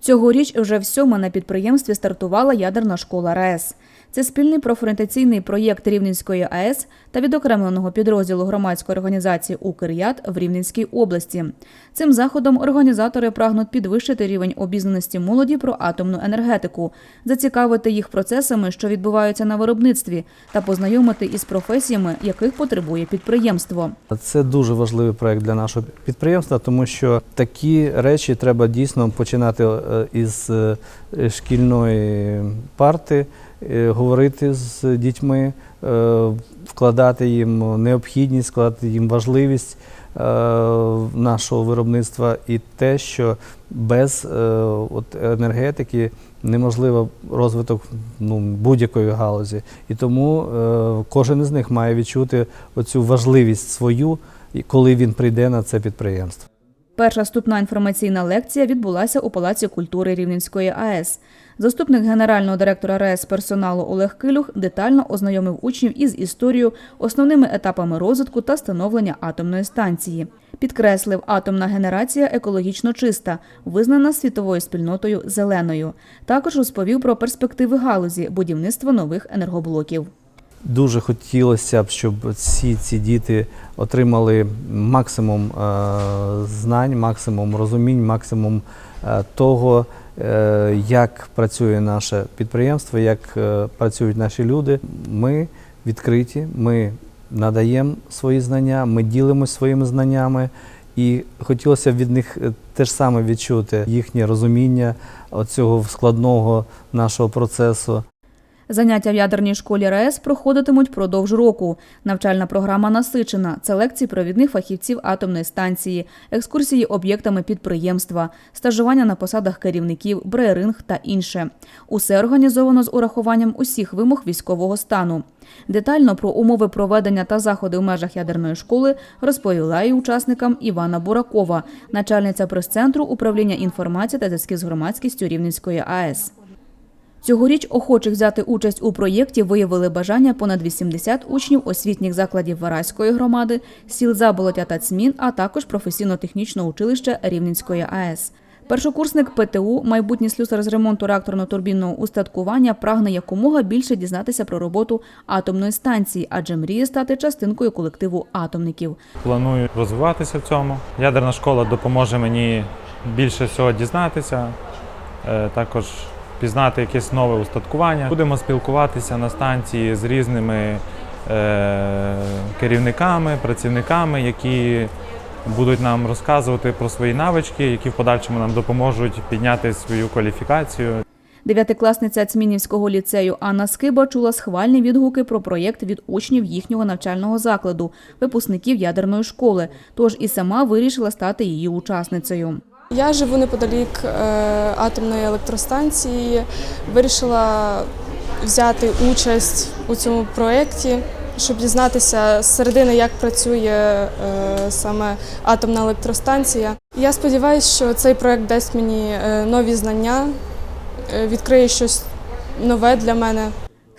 Цьогоріч вже всьома на підприємстві стартувала ядерна школа РаЕС. Це спільний профорієнтаційний проєкт Рівненської АЕС та відокремленого підрозділу громадської організації «Укряд» в Рівненській області. Цим заходом організатори прагнуть підвищити рівень обізнаності молоді про атомну енергетику, зацікавити їх процесами, що відбуваються на виробництві, та познайомити із професіями, яких потребує підприємство. Це дуже важливий проект для нашого підприємства, тому що такі речі треба дійсно починати е, із е, шкільної парти, е, говорити з дітьми, е, вкладати їм необхідність, вкладати їм важливість е, нашого виробництва і те, що без е, енергетики неможливо розвиток ну, будь-якої галузі. І тому е, кожен із них має відчути оцю важливість свою, коли він прийде на це підприємство. Перша вступна інформаційна лекція відбулася у Палаці культури Рівненської АЕС. Заступник генерального директора РаЕС персоналу Олег Килюх детально ознайомив учнів із історією, основними етапами розвитку та становлення атомної станції. Підкреслив, атомна генерація екологічно чиста, визнана світовою спільнотою зеленою. Також розповів про перспективи галузі будівництва нових енергоблоків. Дуже хотілося б, щоб всі ці діти отримали максимум е, знань, максимум розумінь, максимум е, того, е, як працює наше підприємство, як працюють наші люди. Ми відкриті, ми надаємо свої знання, ми ділимося своїми знаннями. І хотілося б від них е, теж саме відчути їхнє розуміння цього складного нашого процесу. Заняття в ядерній школі РаЕС проходитимуть впродовж року. Навчальна програма насичена. Це лекції провідних фахівців атомної станції, екскурсії об'єктами підприємства, стажування на посадах керівників, брейринг та інше. Усе організовано з урахуванням усіх вимог військового стану. Детально про умови проведення та заходи в межах ядерної школи розповіла і учасникам Івана Буракова, начальниця прес-центру управління інформації та зв'язків з громадськістю Рівненської АЕС. Цьогоріч охочих взяти участь у проєкті виявили бажання понад 80 учнів освітніх закладів Вараської громади, сіл Заболотя та Цмін, а також професійно-технічного училища Рівненської АЕС. Першокурсник ПТУ, майбутній слюсар з ремонту реакторно-турбінного устаткування, прагне якомога більше дізнатися про роботу атомної станції, адже мріє стати частинкою колективу атомників. Планую розвиватися в цьому. Ядерна школа допоможе мені більше всього дізнатися, е, також пізнати якесь нове устаткування. Будемо спілкуватися на станції з різними е, керівниками, працівниками, які будуть нам розказувати про свої навички, які в подальшому нам допоможуть підняти свою кваліфікацію. Дев'ятикласниця Цмінівського ліцею Анна Скиба чула схвальні відгуки про проєкт від учнів їхнього навчального закладу, випускників ядерної школи. Тож і сама вирішила стати її учасницею. Я живу неподалік е, атомної електростанції. Вирішила взяти участь у цьому проєкті, щоб дізнатися з середини, як працює е, саме атомна електростанція. Я сподіваюся, що цей проєкт дасть мені е, нові знання, відкриє щось нове для мене.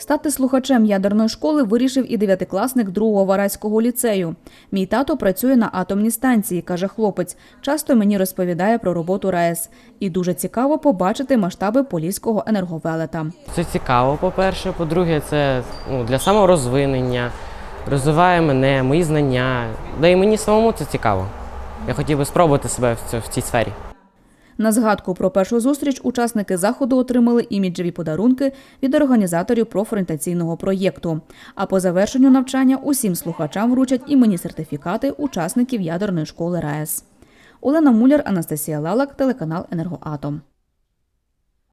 Стати слухачем ядерної школи вирішив і дев'ятикласник другого вараського ліцею. Мій тато працює на атомній станції, каже хлопець. Часто мені розповідає про роботу РаЕС. І дуже цікаво побачити масштаби поліського енерговелета. Це цікаво, по-перше. По-друге, це ну, для саморозвинення, розвиває мене, мої знання. Да і мені самому це цікаво. Я хотів би спробувати себе в цій сфері. На згадку про першу зустріч учасники заходу отримали іміджеві подарунки від організаторів профорієнтаційного проєкту. А по завершенню навчання усім слухачам вручать іменні сертифікати учасників ядерної школи РаЕС. Олена Муляр, Анастасія Лалак, телеканал Енергоатом.